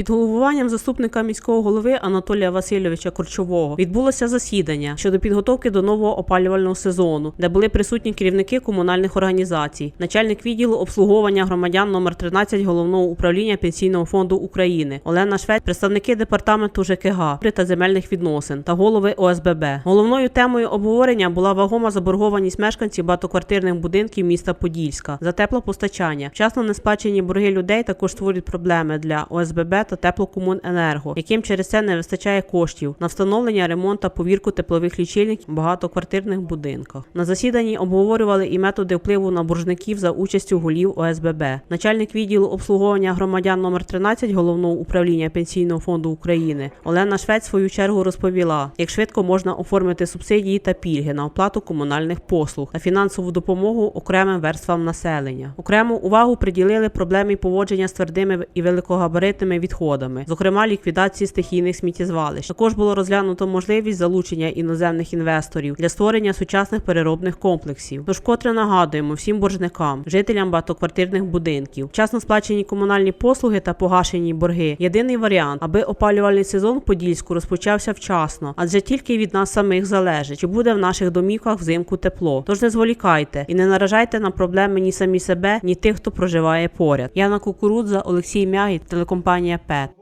Під головуванням заступника міського голови Анатолія Васильовича Корчового відбулося засідання щодо підготовки до нового опалювального сезону, де були присутні керівники комунальних організацій, начальник відділу обслуговування громадян номер 13 головного управління пенсійного фонду України Олена Швець, представники департаменту ЖКГ та земельних відносин та голови ОСББ. Головною темою обговорення була вагома заборгованість мешканців багатоквартирних будинків міста Подільська за теплопостачання. Вчасно не сплачені борги людей також створюють проблеми для ОСББ та теплокомуненерго, яким через це не вистачає коштів на встановлення, ремонт та повірку теплових лічильників в багатоквартирних будинках. На засіданні обговорювали і методи впливу на боржників за участю голів ОСББ. Начальник відділу обслуговування громадян номер 13 головного управління пенсійного фонду України Олена Швець в свою чергу розповіла, як швидко можна оформити субсидії та пільги на оплату комунальних послуг та фінансову допомогу окремим верствам населення. Окрему увагу приділили проблемі поводження з твердими і великогабаритними відходами, зокрема ліквідації стихійних сміттєзвалищ. Також було розглянуто можливість залучення іноземних інвесторів для створення сучасних переробних комплексів. Тож вкотре нагадуємо всім боржникам, жителям багатоквартирних будинків, вчасно сплачені комунальні послуги та погашені борги. Єдиний варіант, аби опалювальний сезон в Подільську розпочався вчасно, адже тільки від нас самих залежить, чи буде в наших домівках взимку тепло. Тож не зволікайте і не наражайте на проблеми ні самі себе, ні тих, хто проживає поряд. Яна Кукурудза, Олексій Мягій, телекомпанія szerepet.